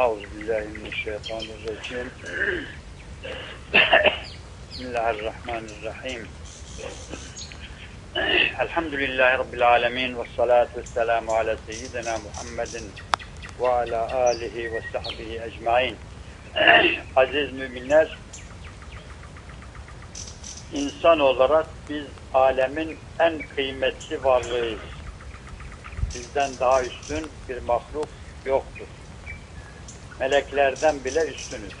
Euzubillahimineşşeytanirracim. Bismillahirrahmanirrahim. Elhamdülillahi Rabbil alemin ve salatu selamu ala seyyidina Muhammedin ve ala alihi ve sahbihi ecmain. Aziz müminler, insan olarak biz alemin en kıymetli varlığıyız. Bizden daha üstün bir mahluk yoktur Meleklerden bile üstünüz.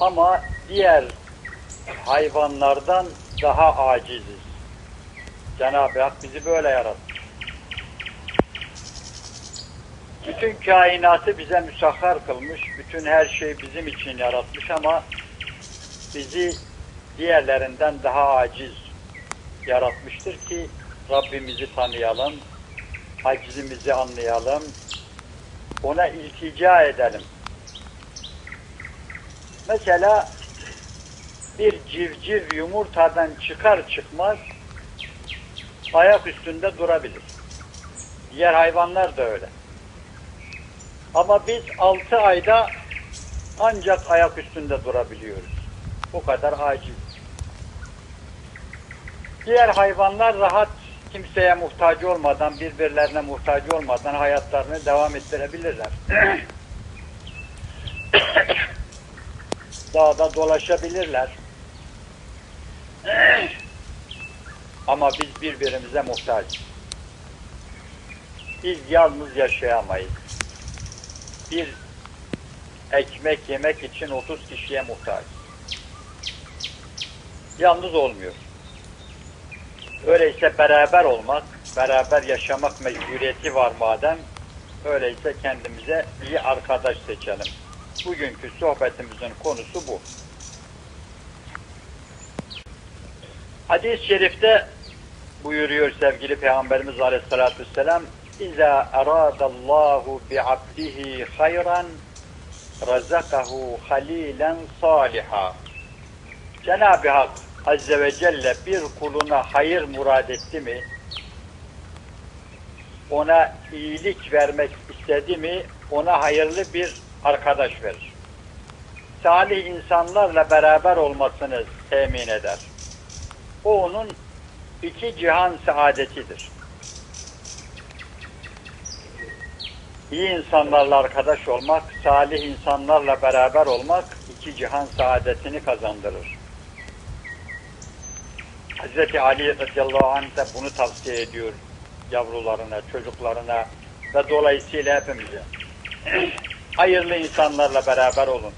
Ama diğer hayvanlardan daha aciziz. Cenab-ı Hak bizi böyle yarattı. Bütün kainatı bize müsahhar kılmış, bütün her şey bizim için yaratmış ama bizi diğerlerinden daha aciz yaratmıştır ki Rabbimizi tanıyalım, acizimizi anlayalım, ona iltica edelim. Mesela bir civciv yumurtadan çıkar çıkmaz ayak üstünde durabilir. Diğer hayvanlar da öyle. Ama biz altı ayda ancak ayak üstünde durabiliyoruz. Bu kadar aciz. Diğer hayvanlar rahat kimseye muhtaç olmadan, birbirlerine muhtaç olmadan hayatlarını devam ettirebilirler. Dağda dolaşabilirler. Ama biz birbirimize muhtaç. Biz yalnız yaşayamayız. Bir ekmek yemek için 30 kişiye muhtaç. Yalnız olmuyor. Öyleyse beraber olmak, beraber yaşamak mecburiyeti var madem, öyleyse kendimize iyi arkadaş seçelim. Bugünkü sohbetimizin konusu bu. Hadis-i şerifte buyuruyor sevgili Peygamberimiz Aleyhisselatü Vesselam İza aradallahu bi'abdihi hayran razakahu halilen saliha Cenab-ı Hak Azze ve Celle bir kuluna hayır murad etti mi, ona iyilik vermek istedi mi, ona hayırlı bir arkadaş verir. Salih insanlarla beraber olmasını temin eder. O onun iki cihan saadetidir. İyi insanlarla arkadaş olmak, salih insanlarla beraber olmak iki cihan saadetini kazandırır. Hazreti Ali radıyallahu anh da bunu tavsiye ediyor yavrularına, çocuklarına ve dolayısıyla hepimize. Hayırlı insanlarla beraber olun.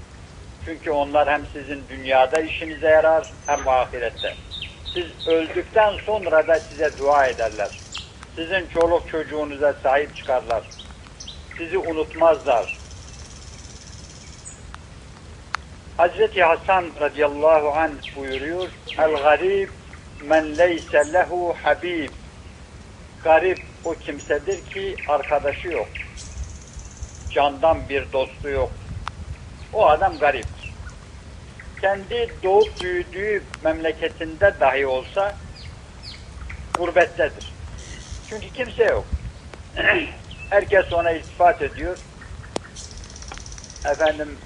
Çünkü onlar hem sizin dünyada işinize yarar hem ahirette. Siz öldükten sonra da size dua ederler. Sizin çoluk çocuğunuza sahip çıkarlar. Sizi unutmazlar. Hazreti Hasan radıyallahu anh buyuruyor. El garib men leyse lehu habib. Garip o kimsedir ki arkadaşı yok. Candan bir dostu yok. O adam gariptir. Kendi doğup büyüdüğü memleketinde dahi olsa gurbettedir. Çünkü kimse yok. Herkes ona iltifat ediyor. Efendim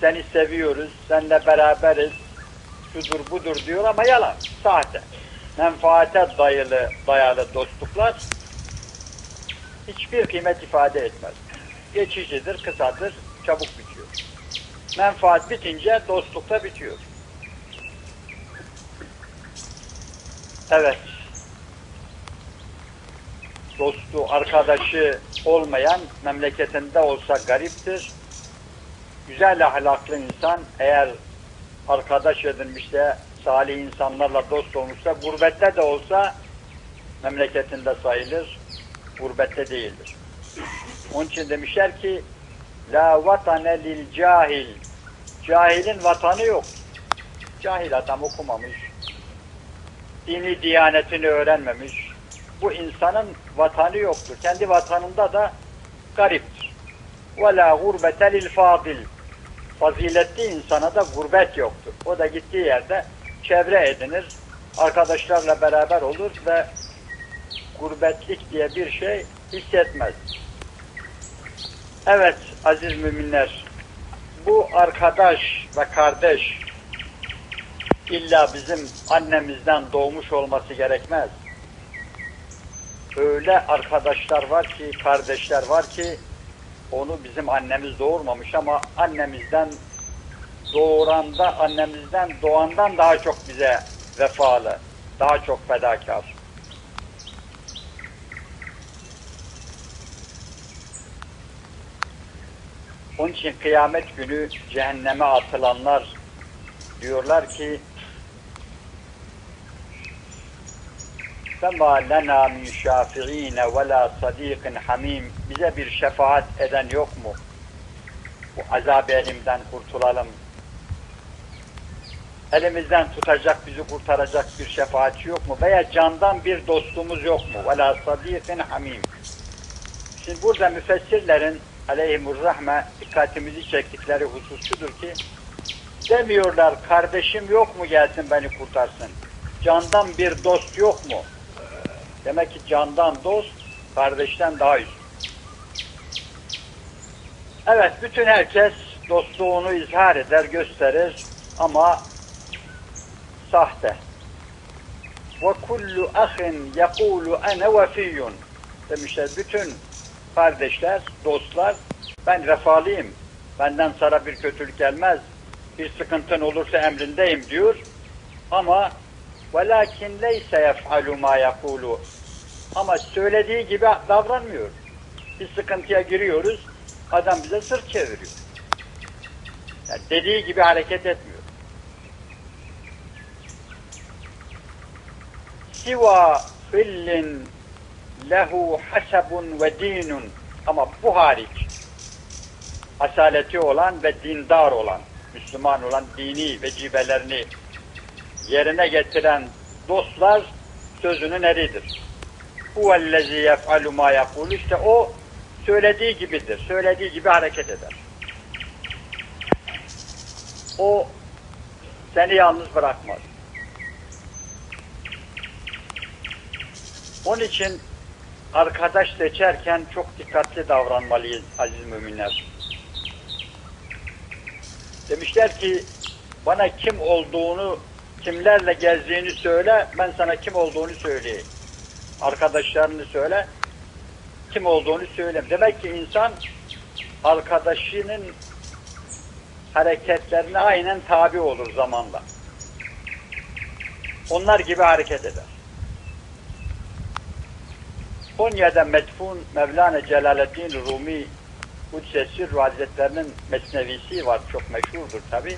seni seviyoruz, seninle beraberiz, şudur budur diyor ama yalan, sahte. Menfaate dayalı, dayalı dostluklar hiçbir kıymet ifade etmez. Geçicidir, kısadır, çabuk bitiyor. Menfaat bitince dostluk da bitiyor. Evet. Dostu, arkadaşı olmayan memleketinde olsa gariptir. Güzel ahlaklı insan eğer arkadaş edinmişse, salih insanlarla dost olmuşsa, gurbette de olsa memleketinde sayılır, gurbette değildir. Onun için demişler ki, La vatane lil cahil. Cahilin vatanı yok. Cahil adam okumamış, dini diyanetini öğrenmemiş. Bu insanın vatanı yoktur. Kendi vatanında da gariptir. Gurbete lil fadil faziletli insana da gurbet yoktur. O da gittiği yerde çevre edinir, arkadaşlarla beraber olur ve gurbetlik diye bir şey hissetmez. Evet aziz müminler, bu arkadaş ve kardeş illa bizim annemizden doğmuş olması gerekmez. Öyle arkadaşlar var ki, kardeşler var ki onu bizim annemiz doğurmamış ama annemizden doğuranda, annemizden doğandan daha çok bize vefalı, daha çok fedakar. Onun için kıyamet günü cehenneme atılanlar diyorlar ki فَمَا لَنَا مِنْ شَافِع۪ينَ وَلَا صَد۪يقٍ hamim. Bize bir şefaat eden yok mu? Bu azab elimden kurtulalım. Elimizden tutacak, bizi kurtaracak bir şefaatçi yok mu? Veya candan bir dostumuz yok mu? وَلَا صَد۪يقٍ hamim. Şimdi burada müfessirlerin aleyhimur rahme dikkatimizi çektikleri hususudur ki demiyorlar kardeşim yok mu gelsin beni kurtarsın. Candan bir dost yok mu? Demek ki candan dost kardeşten daha üstün. Evet bütün herkes dostluğunu izhar eder, gösterir ama sahte. Kullu ahin yekulu ene vefiyyun demişler bütün kardeşler, dostlar, ben vefalıyım, benden sana bir kötülük gelmez, bir sıkıntın olursa emrindeyim diyor. Ama velakin leyse yef'alu ma yakulu. Ama söylediği gibi davranmıyor. Bir sıkıntıya giriyoruz, adam bize sırt çeviriyor. Yani dediği gibi hareket etmiyor. Siva hillin lehu hasabun ve dinun ama bu hariç asaleti olan ve dindar olan Müslüman olan dini vecibelerini yerine getiren dostlar sözünün eridir. Huvellezî yef'alu mâ yakûl işte o söylediği gibidir. Söylediği gibi hareket eder. O seni yalnız bırakmaz. Onun için arkadaş seçerken çok dikkatli davranmalıyız aziz müminler. Demişler ki bana kim olduğunu, kimlerle gezdiğini söyle, ben sana kim olduğunu söyleyeyim. Arkadaşlarını söyle, kim olduğunu söyleyeyim. Demek ki insan arkadaşının hareketlerine aynen tabi olur zamanla. Onlar gibi hareket eder. Konya'da metfun Mevlana Celaleddin Rumi Kudsesi Hazretlerinin mesnevisi var. Çok meşhurdur tabi.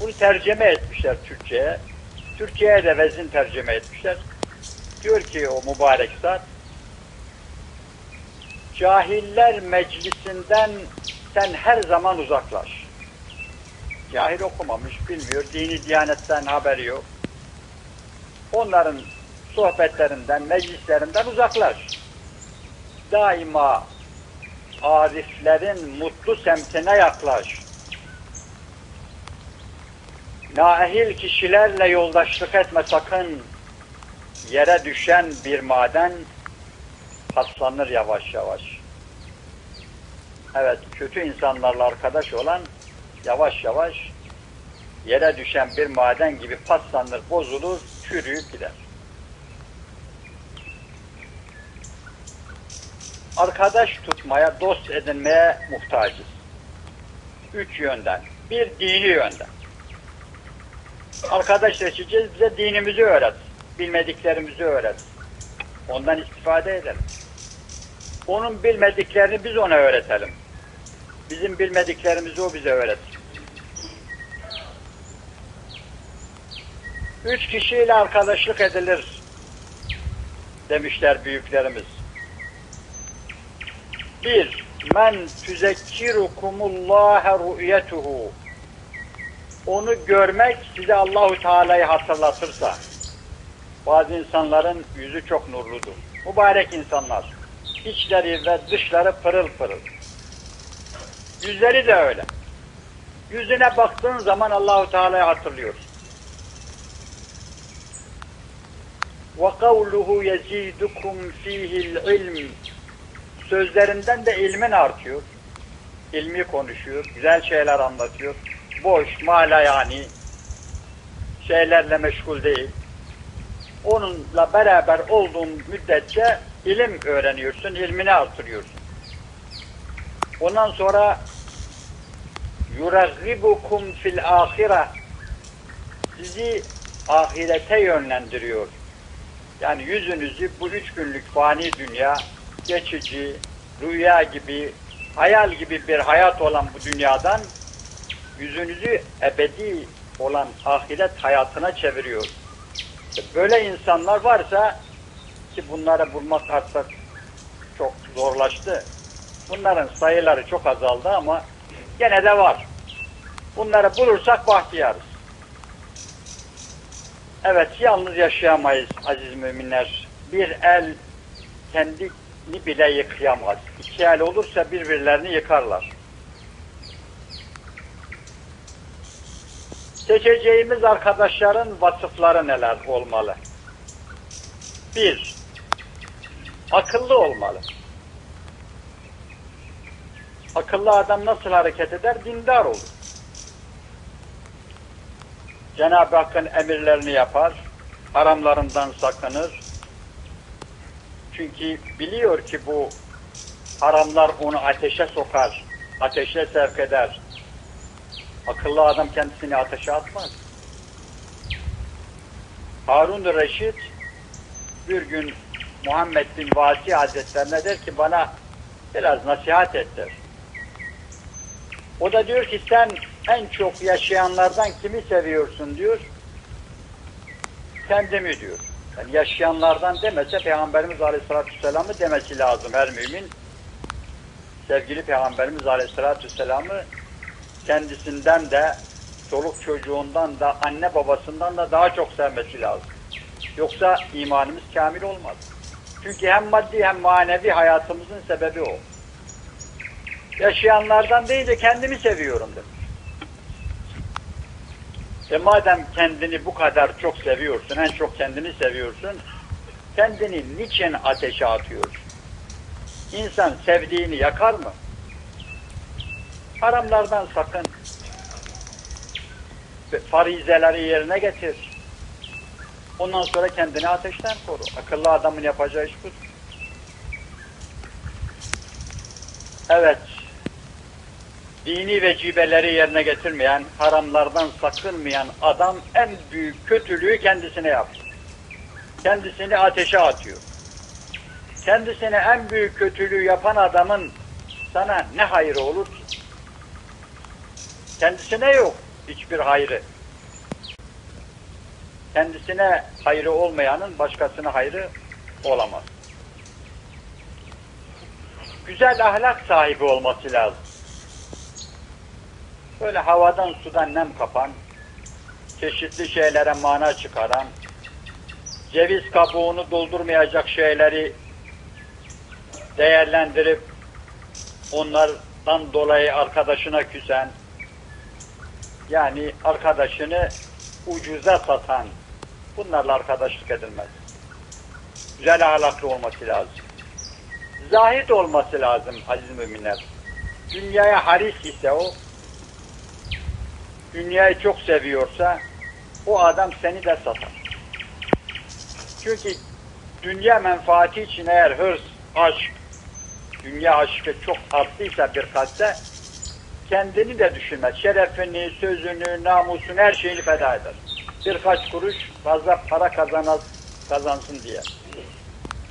Bunu tercüme etmişler Türkçe'ye. Türkçe'ye de vezin tercüme etmişler. Diyor ki o mübarek zat Cahiller meclisinden sen her zaman uzaklaş. Cahil okumamış, bilmiyor, dini diyanetten haberi yok. Onların sohbetlerinden, meclislerinden uzaklaş. Daima ariflerin mutlu semtine yaklaş. Naehil kişilerle yoldaşlık etme sakın. Yere düşen bir maden paslanır yavaş yavaş. Evet, kötü insanlarla arkadaş olan yavaş yavaş yere düşen bir maden gibi paslanır, bozulur, çürüyüp gider. arkadaş tutmaya, dost edinmeye muhtacız. Üç yönden. Bir, dini yönden. Arkadaş seçeceğiz, bize dinimizi öğret. Bilmediklerimizi öğret. Ondan istifade edelim. Onun bilmediklerini biz ona öğretelim. Bizim bilmediklerimizi o bize öğretsin. Üç kişiyle arkadaşlık edilir demişler büyüklerimiz. Bir, men tüzekkirukumullâhe ru'yetuhu. Onu görmek size Allahu Teala'yı hatırlatırsa. Bazı insanların yüzü çok nurludur. Mübarek insanlar. İçleri ve dışları pırıl pırıl. Yüzleri de öyle. Yüzüne baktığın zaman Allahu Teala'yı hatırlıyorsun. Ve kavluhu yezidukum fihil ilm sözlerinden de ilmin artıyor. ilmi konuşuyor, güzel şeyler anlatıyor. Boş, mala yani şeylerle meşgul değil. Onunla beraber olduğun müddetçe ilim öğreniyorsun, ilmini artırıyorsun. Ondan sonra yuraggibukum fil ahire sizi ahirete yönlendiriyor. Yani yüzünüzü bu üç günlük fani dünya, geçici, rüya gibi, hayal gibi bir hayat olan bu dünyadan yüzünüzü ebedi olan ahiret hayatına çeviriyor. Böyle insanlar varsa ki bunları bulmak artık çok zorlaştı. Bunların sayıları çok azaldı ama gene de var. Bunları bulursak bahtiyarız. Evet, yalnız yaşayamayız aziz müminler. Bir el kendini bile yıkayamaz. İki el olursa birbirlerini yıkarlar. Seçeceğimiz arkadaşların vasıfları neler olmalı? Bir, akıllı olmalı. Akıllı adam nasıl hareket eder? Dindar olur. Cenab-ı Hakk'ın emirlerini yapar, haramlarından sakınır. Çünkü biliyor ki bu haramlar onu ateşe sokar, ateşe sevk eder. Akıllı adam kendisini ateşe atmaz. Harun Reşit bir gün Muhammed bin Vasi Hazretlerine der ki bana biraz nasihat et der. O da diyor ki sen en çok yaşayanlardan kimi seviyorsun diyor. Kendimi diyor. Yani yaşayanlardan demese Peygamberimiz Aleyhisselatü Vesselam'ı demesi lazım her mümin. Sevgili Peygamberimiz Aleyhisselatü Vesselam'ı kendisinden de çoluk çocuğundan da anne babasından da daha çok sevmesi lazım. Yoksa imanımız kamil olmaz. Çünkü hem maddi hem manevi hayatımızın sebebi o. Yaşayanlardan değil de kendimi seviyorum demiş. E madem kendini bu kadar çok seviyorsun, en çok kendini seviyorsun, kendini niçin ateşe atıyorsun? İnsan sevdiğini yakar mı? Haramlardan sakın. Farizeleri yerine getir. Ondan sonra kendini ateşten koru. Akıllı adamın yapacağı iş budur. Evet. Dini vecibeleri yerine getirmeyen, haramlardan sakınmayan adam en büyük kötülüğü kendisine yapıyor. Kendisini ateşe atıyor. Kendisine en büyük kötülüğü yapan adamın sana ne hayrı olur? Kendisine yok hiçbir hayrı. Kendisine hayrı olmayanın başkasına hayrı olamaz. Güzel ahlak sahibi olması lazım. Böyle havadan sudan nem kapan, çeşitli şeylere mana çıkaran, ceviz kabuğunu doldurmayacak şeyleri değerlendirip onlardan dolayı arkadaşına küsen, yani arkadaşını ucuza satan, bunlarla arkadaşlık edilmez. Güzel ahlaklı olması lazım. Zahid olması lazım aziz müminler. Dünyaya haris ise o, dünyayı çok seviyorsa, o adam seni de satar. Çünkü dünya menfaati için eğer hırs, aşk, dünya aşkı çok arttıysa bir kalpte, kendini de düşünmez. Şerefini, sözünü, namusunu, her şeyini feda eder. Birkaç kuruş fazla para kazanaz, kazansın diye.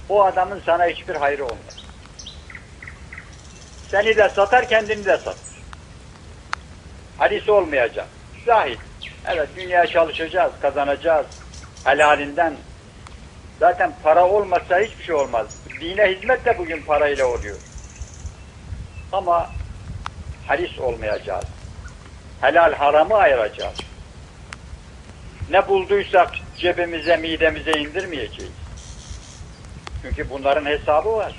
O adamın sana hiçbir hayrı olmaz. Seni de satar, kendini de satar. Hadisi olmayacak. Zahid. Evet, dünyaya çalışacağız, kazanacağız. Helalinden. Zaten para olmasa hiçbir şey olmaz. Dine hizmet de bugün parayla oluyor. Ama halis olmayacağız. Helal haramı ayıracağız. Ne bulduysak cebimize, midemize indirmeyeceğiz. Çünkü bunların hesabı var.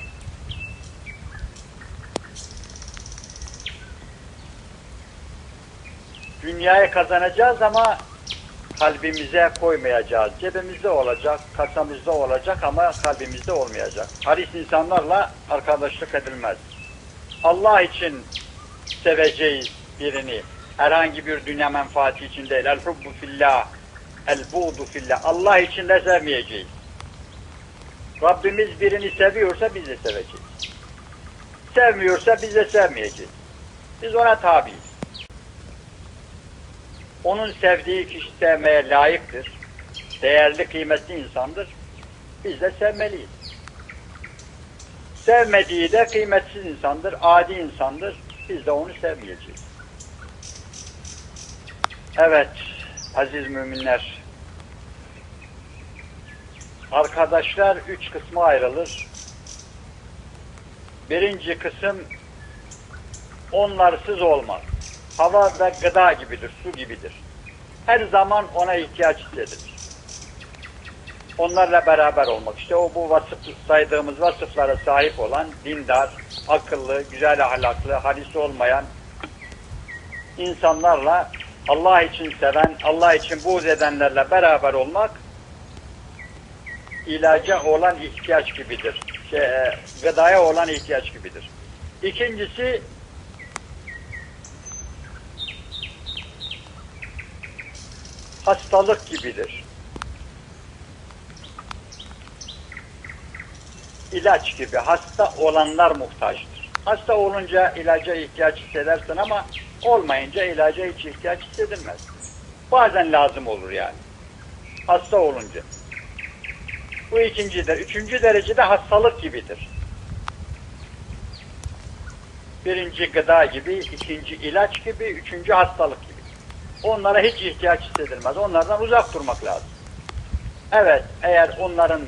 Dünyayı kazanacağız ama kalbimize koymayacağız. Cebimizde olacak, kasamızda olacak ama kalbimizde olmayacak. Haris insanlarla arkadaşlık edilmez. Allah için seveceğiz birini. Herhangi bir dünya menfaati için değil. El hubbu fillah, el buğdu fillah. Allah için de sevmeyeceğiz. Rabbimiz birini seviyorsa biz de seveceğiz. Sevmiyorsa biz de sevmeyeceğiz. Biz ona tabiiz. Onun sevdiği kişi sevmeye layıktır. Değerli, kıymetli insandır. Biz de sevmeliyiz. Sevmediği de kıymetsiz insandır, adi insandır. Biz de onu sevmeyeceğiz. Evet, aziz müminler. Arkadaşlar üç kısma ayrılır. Birinci kısım onlarsız olmaz. Hava ve gıda gibidir, su gibidir. Her zaman ona ihtiyaç hissedilir. Onlarla beraber olmak. İşte o bu vasıf saydığımız vasıflara sahip olan dindar, akıllı, güzel ahlaklı, halis olmayan insanlarla Allah için seven, Allah için buğz edenlerle beraber olmak ilaca olan ihtiyaç gibidir. Şey, e, gıdaya olan ihtiyaç gibidir. İkincisi hastalık gibidir. İlaç gibi hasta olanlar muhtaçtır. Hasta olunca ilaca ihtiyaç hissedersin ama olmayınca ilaca hiç ihtiyaç hissedilmez. Bazen lazım olur yani. Hasta olunca. Bu ikinci de. Üçüncü derecede hastalık gibidir. Birinci gıda gibi, ikinci ilaç gibi, üçüncü hastalık gibi. Onlara hiç ihtiyaç hissedilmez. Onlardan uzak durmak lazım. Evet, eğer onların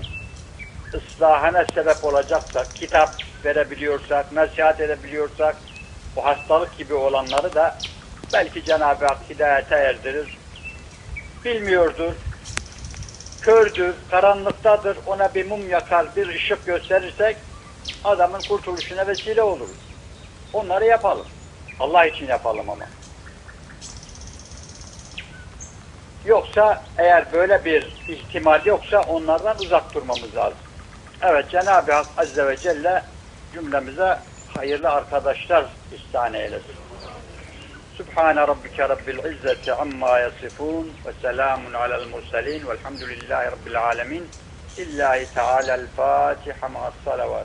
ıslahına sebep olacaksak, kitap verebiliyorsak, nasihat edebiliyorsak, bu hastalık gibi olanları da belki Cenab-ı Hak hidayete erdirir. Bilmiyordur, kördür, karanlıktadır, ona bir mum yakar, bir ışık gösterirsek adamın kurtuluşuna vesile oluruz. Onları yapalım. Allah için yapalım ama. Yoksa eğer böyle bir ihtimal yoksa onlardan uzak durmamız lazım. Evet Cenab-ı Hak Azze ve Celle cümlemize hayırlı arkadaşlar ihsan eylesin. Subhane rabbike rabbil izzeti amma yasifun ve selamun alel murselin velhamdülillahi rabbil alemin. İllahi Teala'l Fatiha ma'as salavat.